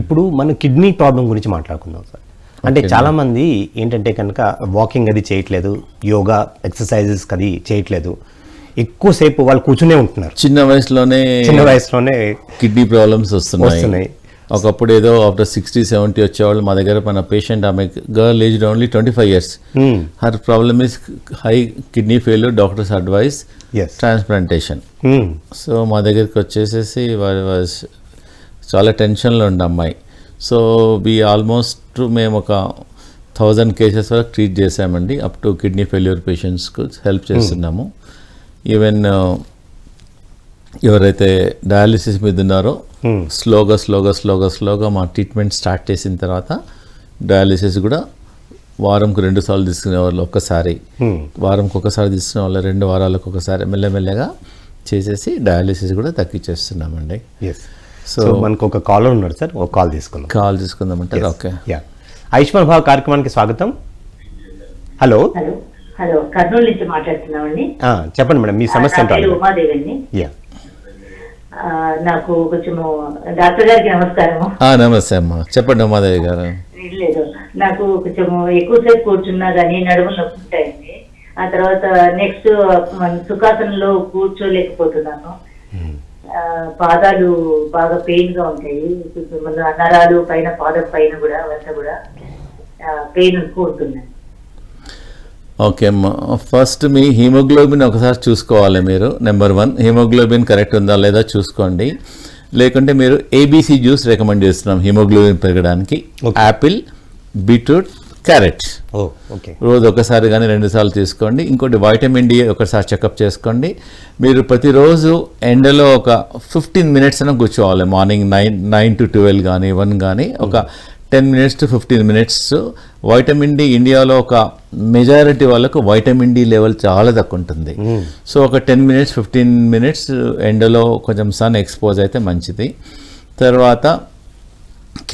ఇప్పుడు మనం kidney problem గురించి మాట్లాడుకుందాం సార్. అంటే చాలా మంది ఏంటంటే కనుక వాకింగ్ అది చేయట్లేదు యోగా ఎక్సర్సైజెస్ అది చేయట్లేదు. ఎక్కువసేపు వాళ్ళు కూర్చునే ఉంటున్నారు. చిన్న వయసులోనే చిన్న వయసులోనే కిడ్నీ ప్రాబ్లమ్స్ వస్తున్నాయి. ఒకప్పుడు ఏదో ఆఫ్టర్ సిక్స్టీ సెవెంటీ వచ్చేవాళ్ళు మా దగ్గర మన పేషెంట్ ఆమె girl age only twenty five years. Her problem is high kidney failure doctors advice is transplantation. So మా దగ్గరికి వచ్చేసేసి వారి వాజ్ చాలా టెన్షన్లో ఉండే అమ్మాయి. సో వి ఆల్మోస్ట్ మేము ఒక థౌజండ్ కేసెస్ వరకు ట్రీట్ చేసామండి అప్ టు కిడ్నీ ఫెయిల్యూర్ పేషెంట్స్కు హెల్ప్ చేస్తున్నాము. ఈవెన్ ఎవరైతే డయాలిసిస్ మీద ఉన్నారో స్లోగా స్లోగా స్లోగా స్లోగా మా ట్రీట్మెంట్ స్టార్ట్ చేసిన తర్వాత డయాలిసిస్ కూడా వారంకు రెండు సార్లు తీసుకునే వాళ్ళు ఒక్కసారి. వారంకి ఒకసారి తీసుకునే వాళ్ళు రెండు వారాలకు ఒకసారి మెల్లమెల్లగా చేసేసి డయాలిసిస్ కూడా తగ్గించేస్తున్నామండి. ఎస్ సో మనకు ఒక కాలర్ ఉన్నాడు సార్. ఒక కాల్ తీసుకుందాం. కాల్ తీసుకుందామంటారు ఓకే. యా ఆయుష్మాన్ భావ కార్యక్రమానికి స్వాగతం. హలో హలో హలో కర్నూలు నుంచి మాట్లాడుతున్నామండి. ఆ, చెప్పండి మేడం. మీ సమస్య యా నాకు కొంచెము డాక్టర్ గారికి నమస్కారము. ఆ, నమస్తే అమ్మా. చెప్పండి ఉమాదేవి గారు. లేదు. నాకు కొంచెము ఎక్కువసేపు కూర్చున్నా కానీ నడుములు నొప్పి ఉంటాయండి ఆ తర్వాత నెక్స్ట్ మన సుఖాసనంలో కూర్చోలేకపోతున్నాను. ఆ, పాదాలు బాగా పెయిన్గా ఉంటాయి. కొంచెం మన నరాలు పైన పాదం పైన కూడా అవంతా కూడా పెయిన్ కూడుతున్నాయి ఓకే అమ్మా. ఫస్ట్ మీ హీమోగ్లోబిన్ ఒకసారి చూసుకోవాలి మీరు. నెంబర్ వన్ హీమోగ్లోబిన్ కరెక్ట్ ఉందా లేదా చూసుకోండి. లేకుంటే మీరు ఏబీసీ జ్యూస్ రికమెండ్ చేస్తున్నాం హీమోగ్లోబిన్ పెరగడానికి. Apple beetroot carrot. ఓకే. రోజు ఒకసారి కానీ రెండు సార్లు తీసుకోండి. ఇంకోటి వైటమిన్ డి ఒకసారి చెకప్ చేసుకోండి. మీరు ప్రతిరోజు ఎండలో ఒక ఫిఫ్టీన్ మినిట్స్ అయినా కూర్చోవాలి. Morning nine nine to twelve కానీ వన్ కానీ ఒక ten minutes to fifteen minutes. Vitamin D ఇండియాలో ఒక మెజారిటీ వాళ్ళకు వైటమిన్ డి లెవెల్ చాలా తక్కువ ఉంటుంది. సో ఒక టెన్ మినిట్స్ ఫిఫ్టీన్ మినిట్స్ ఎండలో కొంచెం సన్ ఎక్స్పోజ్ అయితే మంచిది. తర్వాత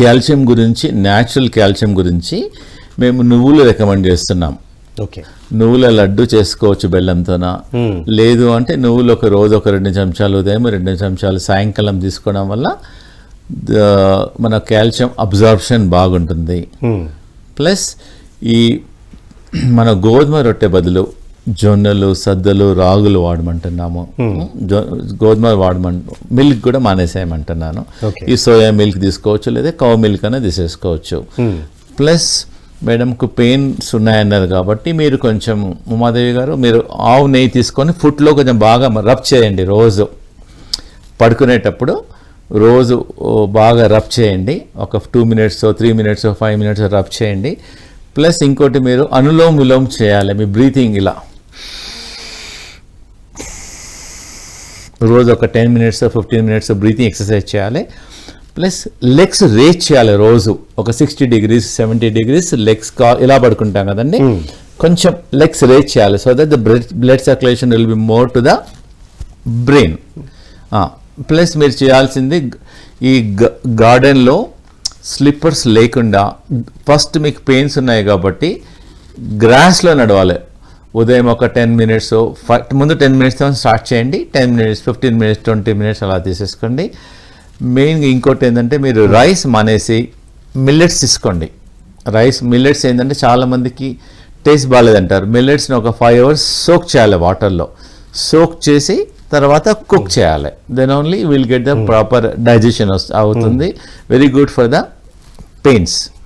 కాల్షియం గురించి న్యాచురల్ కాల్షియం గురించి మేము నువ్వులు రికమెండ్ చేస్తున్నాం. ఓకే. నువ్వుల లడ్డు చేసుకోవచ్చు బెల్లంతోన? లేదు అంటే నువ్వులు ఒక రోజు ఒక రెండు చెంచాలు ఉదయం రెండు చెంచాలు సాయంకాలం తీసుకోవడం వల్ల మన కాల్షియం అబ్జార్ప్షన్ బాగుంటుంది. ప్లస్ ఈ మన గోధుమ రొట్టె బదులు జొన్నలు సద్దలు రాగులు వాడమంటున్నాము. గోధుమ వాడమం మిల్క్ కూడా మానేసేయమంటున్నాను. ఈ సోయా మిల్క్ తీసుకోవచ్చు లేదా కౌ మిల్క్ అనేది తీసేసుకోవచ్చు. ప్లస్ మేడంకు పెయిన్స్ ఉన్నాయన్నారు కాబట్టి మీరు కొంచెం ఉమాదేవి గారు మీరు ఆవు నెయ్యి తీసుకొని ఫుట్లో కొంచెం బాగా రబ్ చేయండి రోజు. పడుకునేటప్పుడు రోజు బాగా రబ్ చేయండి. ఒక two minutes three minutes five minutes rub చేయండి. ప్లస్ ఇంకోటి మీరు అనులోమ్ విలోమ్ చేయాలి మీ బ్రీతింగ్ ఇలా. రోజు ఒక ten minutes fifteen minutes breathing exercise చేయాలి. ప్లస్ లెగ్స్ రేజ్ చేయాలి రోజు. ఒక sixty degrees seventy degrees legs కా ఇలా పడుకుంటాం కదండి. కొంచెం లెగ్స్ రేజ్ చేయాలి. So that the blood blood circulation will be more to the brain plus మీరు చేయాల్సింది ఈ గార్డెన్లో స్లిప్పర్స్ లేకుండా ఫస్ట్ మీకు పెయిన్స్ ఉన్నాయి కాబట్టి గ్రాస్లో నడవాలి. ఉదయం ఒక టెన్ మినిట్స్ ముందు టెన్ మినిట్స్ స్టార్ట్ చేయండి. Ten minutes fifteen minutes twenty minutes అలా తీసేసుకోండి. మెయిన్గా ఇంకోటి ఏంటంటే మీరు రైస్ మానేసి మిల్లెట్స్ తీసుకోండి. రైస్ మిల్లెట్స్ ఏంటంటే చాలామందికి టేస్ట్ బాగాలేదంటారు మిల్లెట్స్ని ఒక ఫైవ్ అవర్స్ సోక్ చేయాలి వాటర్లో. సోక్ చేసి తర్వాత కుక్ చేయాలి. Then only will get the proper digestion అవుతుంది. Very good for the pains.